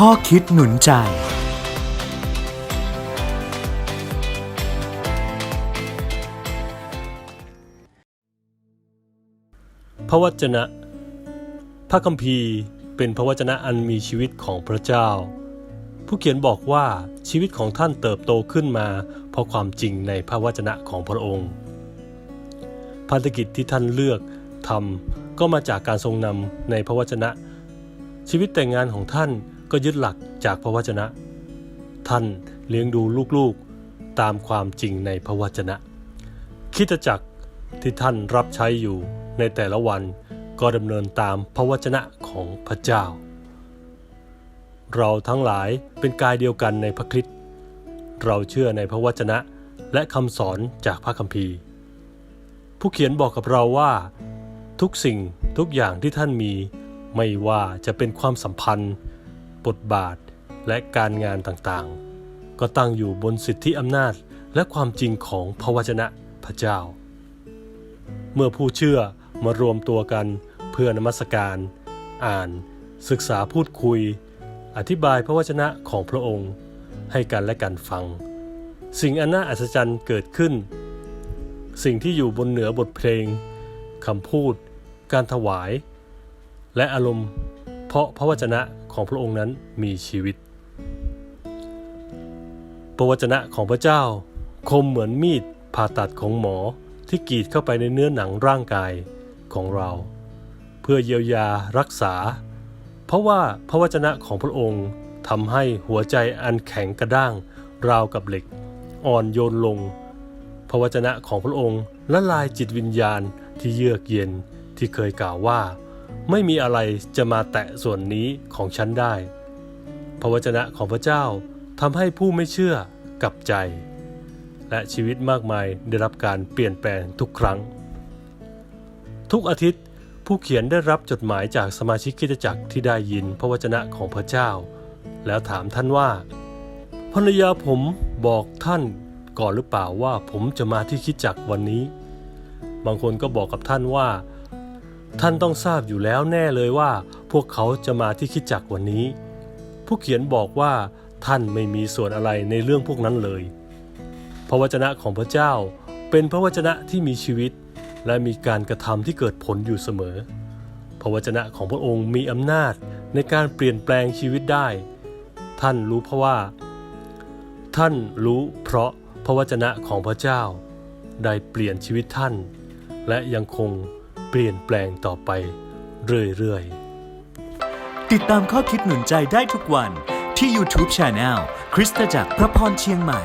ข้อคิดหนุนใจ พระวจนะ พระคัมภีร์เป็นพระวจนะอันมีชีวิตของพระเจ้า ผู้เขียนบอกว่าชีวิตของท่านเติบโตขึ้นมา เพราะความจริงในพระวจนะของพระองค์ภารกิจที่ท่านเลือกทำก็มาจากการทรงนำในพระวจนะ ชีวิตแต่งงานของท่าน ก็ยึดหลักจากพระวจนะ ท่านเลี้ยงดูลูกๆตามความจริงในพระวจนะ คิดจักรที่ท่านรับใช้อยู่ในแต่ละวันก็ดำเนินตามพระวจนะของพระเจ้า เราทั้งหลายเป็นกายเดียวกันในพระคริสต์เราเชื่อในพระวจนะและคำสอนจากพระคัมภีร์ ผู้เขียนบอกกับเราว่า ทุกสิ่งทุกอย่างที่ท่านมีไม่ว่าจะเป็นความสัมพันธ์ บทบาท และการงานต่างๆ ก็ตั้งอยู่บนสิทธิอำนาจและความจริงของพระวจนะพระเจ้า เมื่อผู้เชื่อมารวมตัวกันเพื่อนมัสการ อ่าน ศึกษาพูดคุย อธิบายพระวจนะของพระองค์ ให้กันและกันฟัง สิ่งอันน่าอัศจรรย์เกิดขึ้น สิ่งที่อยู่บนเหนือบทเพลงคำพูด การถวาย และอารมณ์ เพราะพระวจนะของพระองค์นั้นมีชีวิต พระวจนะของพระเจ้า คมเหมือนมีดผ่าตัดของหมอที่กรีดเข้าไปในเนื้อหนังร่างกายของเรา เพื่อเยียวยารักษา เพราะว่าพระวจนะของพระองค์ทำให้หัวใจอันแข็งกระด้าง ราวกับเหล็ก อ่อนโยนลง พระวจนะของพระองค์ละลายจิตวิญญาณที่เยือกเย็นที่เคยกล่าวว่า ไม่มีอะไรจะมาแตะส่วนนี้ของฉันได้ พระวจนะของพระเจ้าทำให้ผู้ไม่เชื่อกลับใจ และชีวิตมากมายได้รับการเปลี่ยนแปลงทุกครั้ง ทุกอาทิตย์ผู้เขียนได้รับจดหมายจากสมาชิกคริสตจักรที่ได้ยินพระวจนะของพระเจ้า แล้วถามท่านว่าภรรยาผมบอกท่านก่อนหรือเปล่าว่าผมจะมาที่คิดจักรวันนี้ บางคนก็บอกกับท่านว่า ท่านต้องทราบอยู่แล้วแน่เลยว่า พวกเขาจะมาที่คิดจักวันนี้ ผู้เขียนบอกว่าท่านไม่มีส่วนอะไรในเรื่องพวกนั้นเลย พระวจนะของพระเจ้าเป็นพระวจนะที่มีชีวิต และมีการกระทำที่เกิดผลอยู่เสมอ พระวจนะของพระองค์มีอำนาจในการเปลี่ยนแปลงชีวิตได้ ท่านรู้เพราะว่า ท่านรู้เพราะพระวจนะของพระเจ้า ได้เปลี่ยนชีวิตท่าน และยังคง เปลี่ยนแปลงต่อไปเรื่อยๆ ติดตามข้อคิดหนุนใจได้ทุกวันที่ YouTube Channel คริสตจักรพระพรเชียงใหม่